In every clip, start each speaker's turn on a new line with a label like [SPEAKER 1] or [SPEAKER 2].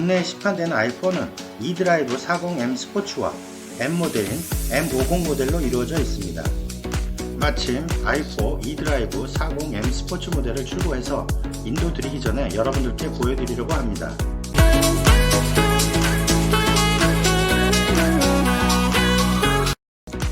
[SPEAKER 1] 국내에 시판되는 i4는 e드라이브 40M 스포츠와 M 모델인 M50 모델로 이루어져 있습니다. 마침 i4 e드라이브 40M 스포츠 모델을 출고해서 인도 드리기 전에 여러분들께 보여드리려고 합니다.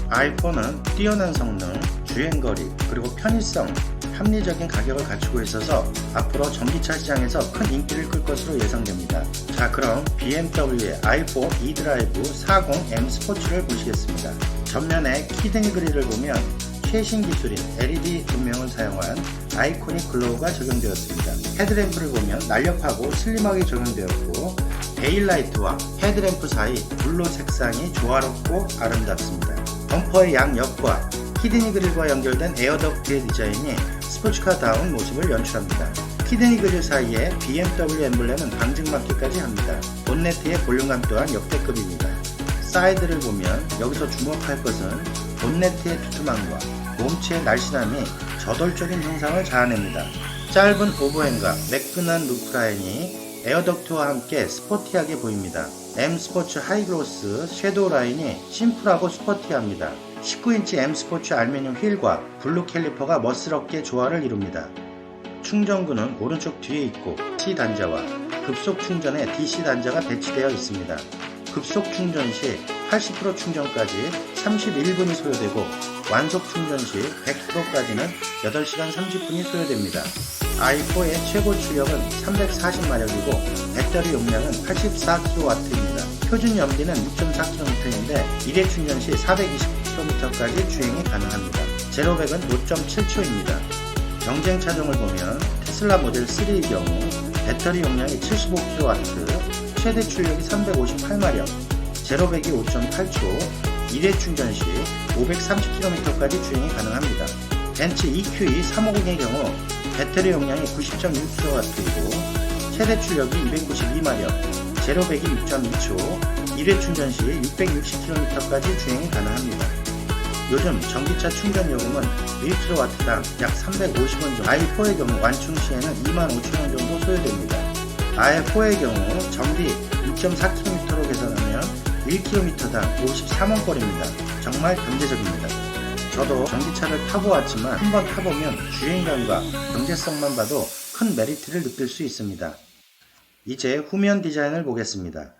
[SPEAKER 1] i4는 뛰어난 성능, 주행거리, 그리고 편의성, 합리적인 가격을 갖추고 있어서 앞으로 전기차 시장에서 큰 인기를 끌 것으로 예상됩니다. 자 그럼 BMW의 i4 e드라이브 40M 스포츠를 보시겠습니다. 전면에 키드니 그릴을 보면 최신 기술인 LED 조명을 사용한 아이코닉 글로우가 적용되었습니다. 헤드램프를 보면 날렵하고 슬림하게 적용되었고 데일라이트와 헤드램프 사이 블루 색상이 조화롭고 아름답습니다. 범퍼의 양옆과 키드니 그릴과 연결된 에어덕트의 디자인이 스포츠카다운 모습을 연출합니다. 키드니 그릴 사이에 BMW 엠블렘은 방증막기까지 합니다. 본네트의 볼륨감 또한 역대급입니다. 사이드를 보면 여기서 주목할 것은 본네트의 두툼함과 몸체의 날씬함이 저돌적인 형상을 자아냅니다. 짧은 오버행과 매끈한 루프라인이 에어덕트와 함께 스포티하게 보입니다. M 스포츠 하이글로스 섀도우 라인이 심플하고 스포티합니다. 19인치 M 스포츠 알루미늄 휠과 블루 캘리퍼가 멋스럽게 조화를 이룹니다. 충전구는 오른쪽 뒤에 있고 C 단자와 급속 충전의 DC 단자가 배치되어 있습니다. 급속 충전 시 80% 충전까지 31분이 소요되고 완속 충전 시 100%까지는 8시간 30분이 소요됩니다. i4의 최고 출력은 340마력이고 배터리 용량은 84kW입니다. 표준 연비는 6.4km인데 1회 충전 시 420km 까지 주행이 가능합니다. 제로 100은 5.7초입니다. 경쟁 차종을 보면 테슬라 모델 3의 경우 배터리 용량이 75kW, 최대 출력이 358마력, 제로 100이 5.8초, 1회 충전 시 530km까지 주행이 가능합니다. 벤츠 EQE 350의 경우 배터리 용량이 90.6kW이고 최대 출력이 292마력, 제로 100이 6.2초, 1회 충전 시 660km까지 주행이 가능합니다. 요즘 전기차 충전 요금은 1kW당 약 350원 정도, i4의 경우 완충 시에는 25,000원 정도 소요됩니다. i4의 경우 전비 6.4km로 계산하면 1km당 53원거리입니다. 정말 경제적입니다. 저도 전기차를 타고 왔지만 한번 타보면 주행감과 경제성만 봐도 큰 메리트를 느낄 수 있습니다. 이제 후면 디자인을 보겠습니다.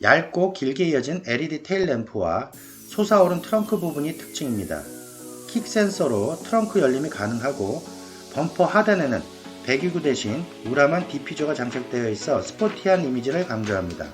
[SPEAKER 1] 얇고 길게 이어진 LED 테일 램프와 솟아오른 트렁크 부분이 특징입니다. 킥 센서로 트렁크 열림이 가능하고 범퍼 하단에는 배기구 대신 우람한 디퓨저가 장착되어 있어 스포티한 이미지를 강조합니다.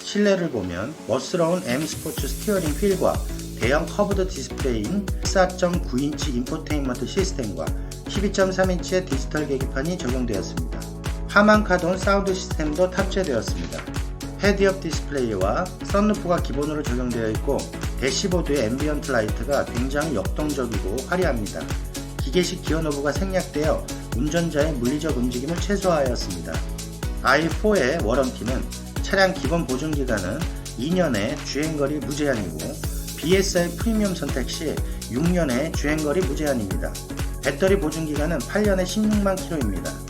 [SPEAKER 1] 실내를 보면 멋스러운 M 스포츠 스티어링 휠과 대형 커브드 디스플레이인 14.9인치 인포테인먼트 시스템과 12.3인치의 디지털 계기판이 적용되었습니다. 하만 카돈 사운드 시스템도 탑재되었습니다. 헤드업 디스플레이와 썬루프가 기본으로 적용되어 있고 대시보드의 앰비언트 라이트가 굉장히 역동적이고 화려합니다. 기계식 기어 노브가 생략되어 운전자의 물리적 움직임을 최소화하였습니다. i4의 워런티는 차량 기본 보증 기간은 2년의 주행거리 무제한이고 BSI 프리미엄 선택 시 6년의 주행거리 무제한입니다. 배터리 보증 기간은 8년에 16만 킬로입니다.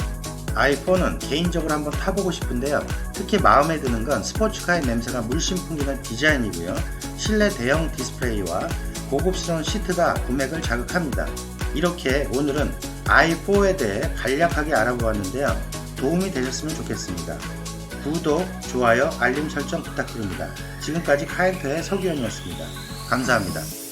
[SPEAKER 1] I4는 개인적으로 한번 타보고 싶은데요. 특히 마음에 드는 건 스포츠카의 냄새가 물씬 풍기는 디자인이고요. 실내 대형 디스플레이와 고급스러운 시트가 구매를 자극합니다. 이렇게 오늘은 i4에 대해 간략하게 알아보았는데요. 도움이 되셨으면 좋겠습니다. 구독, 좋아요, 알림 설정 부탁드립니다. 지금까지 카엔터의 서기현이었습니다. 감사합니다.